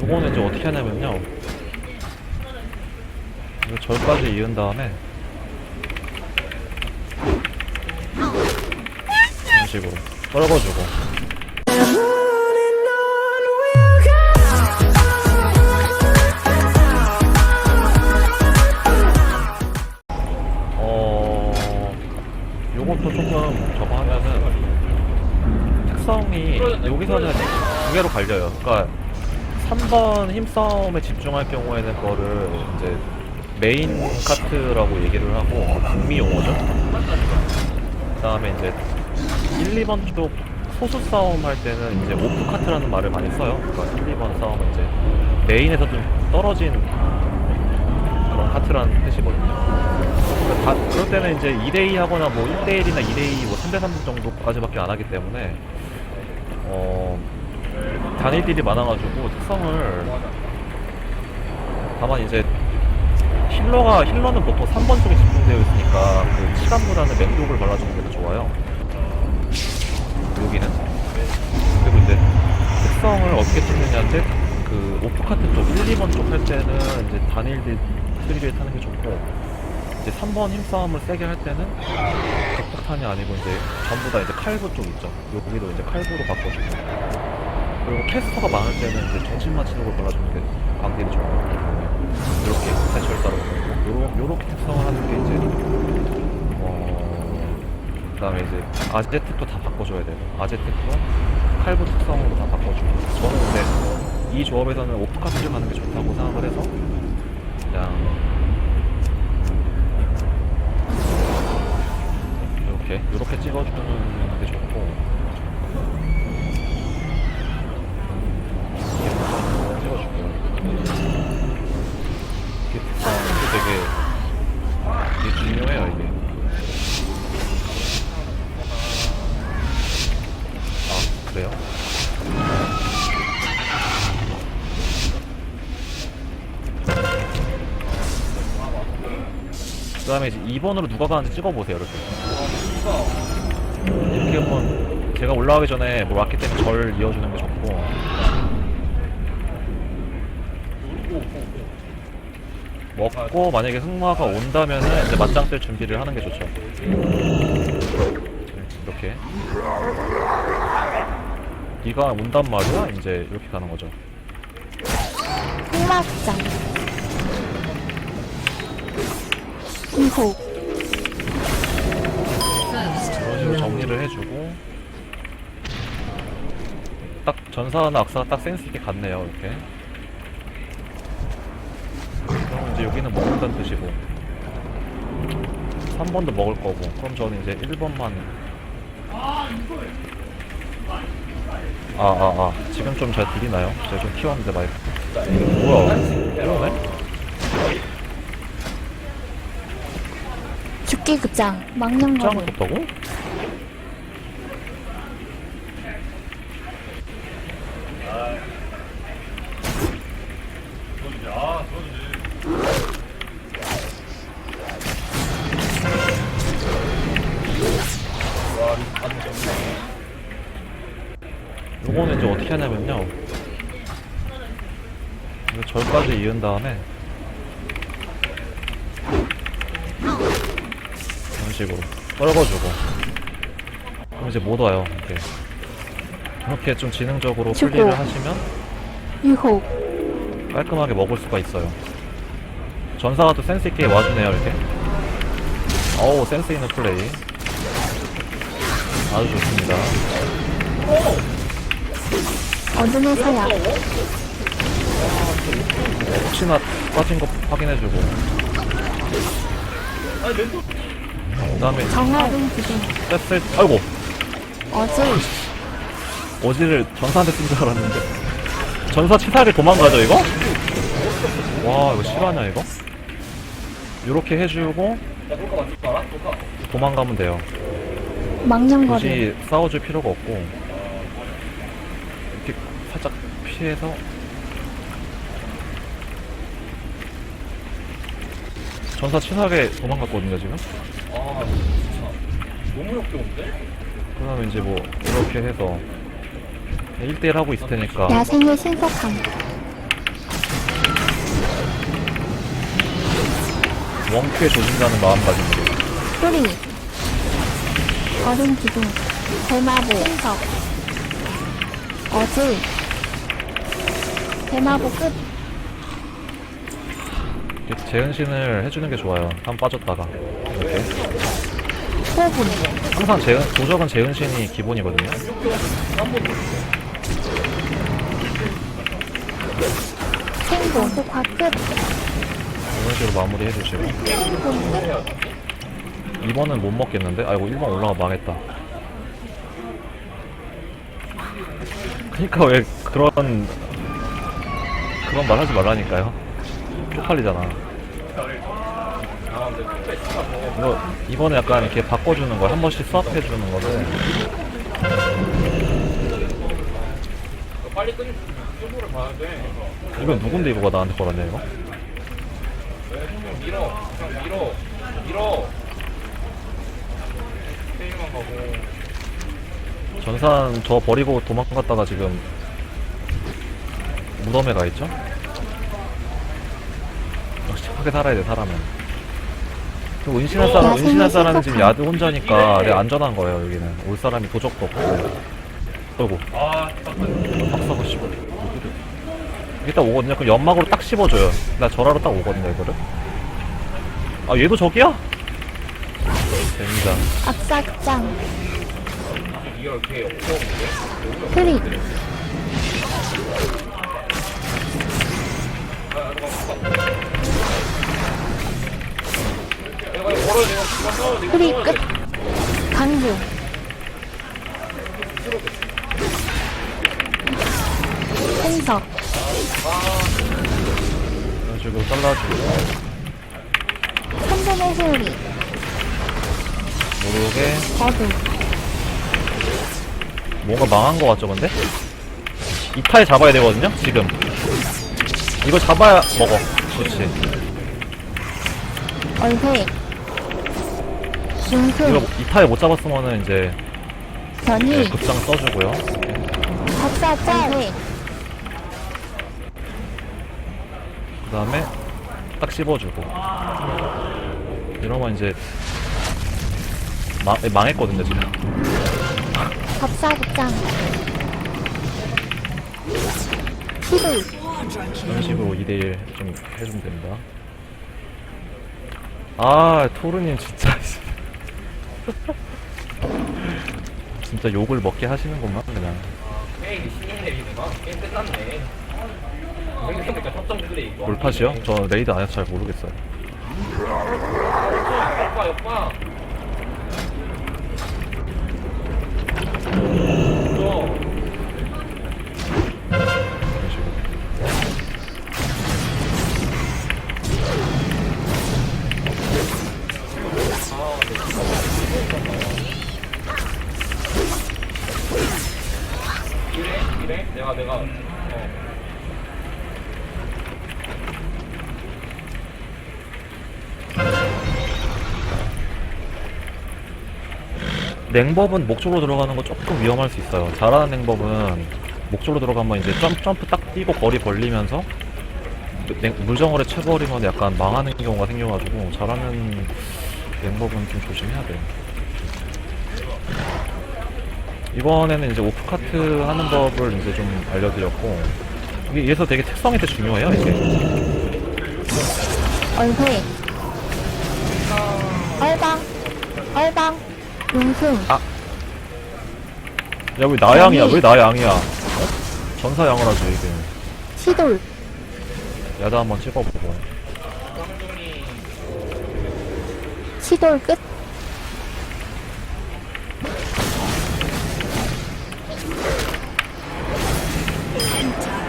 요거는 이제 어떻게 하냐면요. 이거 절까지 이은 다음에 이런 식으로 떨궈주고 어 요것도 조금 저거 하면은 특성이 여기서는 두 개로 갈려요. 그러니까 3번 힘싸움에 집중할 경우에는 그거를 이제 메인 카트라고 얘기를 하고 북미 용어죠. 그 다음에 이제 1, 2번 쪽 소수 싸움 할 때는 이제 오프 카트라는 말을 많이 써요. 그러니까 1, 2번 싸움은 이제 메인에서 좀 떨어진 그런 카트라는 뜻이거든요. 그러니까 다- 그럴 때는 이제 2대2 하거나 뭐 1대1이나 2대2, 뭐 3대3 정도까지밖에 안 하기 때문에 어, 단일딜이 많아가지고 특성을 다만 이제 힐러가 힐러는 보통 3번 쪽에 집중되어 있으니까 그 치감보다는 맹독을 발라주는 게 더 좋아요. 여기는 그리고 이제 특성을 어떻게 찍느냐인데 그 오프카트 쪽 1, 2번 쪽 할 때는 이제 단일딜 트리를 타는 게 좋고 이제 3번 힘싸움을 세게 할 때는 적폭탄이 아니고 이제 전부 다 이제 칼부 쪽 있죠. 여기도 이제 칼부로 바꿔주고 그리고 캐스터가 많을 때는 이제 정신 맞추는 걸 골라주는 게 광딜이 좋아요. 이렇게 대철사로 요런 요렇게 특성을 하는 게 이제 어 그다음에 이제 아제텍도 다 바꿔줘야 돼요. 아제텍도 칼부 특성으로 다 바꿔주고 저는 근데 이 조합에서는 오프카트를 가는 게 좋다고 생각을 해서 다음에 이제 2번으로 누가 가는지 찍어보세요 이렇게 이렇게 한번 제가 올라가기 전에 뭐 왔기 때문에 절 이어주는 게 좋고. 먹고 만약에 흑마가 온다면은 이제 맞짱 뜰 준비를 하는 게 좋죠. 이렇게. 네가 온단 말이야? 이제 이렇게 가는 거죠. 흑막장 이호 이런 식으로 정리를 해주고 딱 전사나 악사가 딱 센스 있게 갔네요 이렇게. 그럼 이제 여기는 먹는다는 뜻이고. 3번도 먹을 거고. 그럼 저는 이제 1번만. 아아아. 지금 좀 잘 들리나요? 제가 좀 키웠는데 마이크. 뭐야 죽기 극장 짱을 망령거리 떴다고? 요거는 이제 어떻게 하냐면요 이거 절까지 이은 다음에 이런 식으로 떨궈주고. 그럼 이제 못 와요 이렇게. 이렇게 좀 지능적으로 주고. 플레이를 하시면 유호 깔끔하게 먹을 수가 있어요. 전사가 또 센스있게 와주네요 이렇게. 어우 센스 있는 플레이. 아주 좋습니다. 어둠의 사약 혹시나 빠진 거 확인해주고 그 다음에 정화동 기둥 뺐을 아이고. 어질 어지를 전사한테 쓴 줄 알았는데. 전사 치사하게 도망가죠 이거? 와 이거 실화냐 이거? 요렇게 해주고 도망가면 돼요. 망령거리 굳이 싸워줄 필요가 없고 이렇게 살짝 피해서 전사 치사하게 도망갔거든요 지금. 아 진짜 너무 역겨운데? 그 다음에 이제 뭐 이렇게 해서 1대1 하고 있을 테니까. 야생의 신속함. 원큐에 조진다는 마음가짐으로. 소리. 얼음 기둥 대마보 신석 어질 대마보 끝. 재은신을 해주는 게 좋아요. 한 빠졌다가. 이렇게? 호분 항상 재은, 도적은 재은신이 기본이거든요. 생도 호화 끝. 이런 식으로 마무리 해주시고. 2번은 못 먹겠는데? 아이고 1번 올라가 망했다. 그니까 왜 그런 그런 말 하지 말라니까요 쪽팔리잖아. 이거 이번에 약간 이렇게 바꿔주는 거야 한 번씩 수합해주는 거를 이거 빨리 봐야 돼. 이건 누군데 이거가 나한테 걸었냐 이거? 밀어. 밀어. 밀어. 페이만 가고. 전산 저 버리고 도망갔다가 지금 무덤에 가 있죠? 착하게 살아야 돼 사람은. 그 은신할 사람 야생의 은신할 사람은 지금. 야드 혼자니까 되게 안전한 거예요 여기는. 올 사람이 도적도 없고. 어이구 아, 팍 썩어 씹어. 이게 딱 오거든요. 그럼 연막으로 딱 씹어줘요. 나 절하로 딱 오거든요 이거를. 아 얘도 저기야? 됩니다 악사장. 이거 싸워야 끝 돼. 강구 생석. 이런 식으로 잘라주고 3분의 소리. 모르게. 어둠 뭔가 망한 거 같죠 근데? 이탈 잡아야 되거든요 지금. 이거 잡아야 먹어. 그렇지. 얼회 이거 중수 이탈 못 잡았으면은 이제 네, 변이. 급장 써주고요. 박사짤. 얼회 그 다음에 딱 씹어주고. 이러면 이제 망, 망했거든요 지금. 법사 극장. 시돌 이런 식으로 2대1 좀 해주면 됩니다. 아 토르님 진짜 진짜 욕을 먹게 하시는구만 그냥 게임 신인 내리구나. 게임 끝났네. 생각해보니까 협정들이 이거. 롤팟이요? 저 레이드 안 해서 잘 모르겠어요 오빠, 오빠. 내가, 어. 냉법은 목적으로 들어가는 거 조금 위험할 수 있어요. 잘하는 냉법은 목적으로 들어가면 이제 점프, 점프 딱 뛰고 거리 벌리면서 냉- 물정거리 채버리면 약간 망하는 경우가 생겨가지고 잘하는 냉법은 좀 조심해야 돼요. 이번에는 이제 오프카트 하는 법을 이제 좀 알려드렸고 이게 얘서 되게 특성이 되게 중요해요 이게. 얼회 얼방 얼방 용승 야왜 나양이야? 왜 나양이야? 어? 전사양을 하죠 이게. 시돌. 야다 한번 찍어보고. 시돌 끝 펜타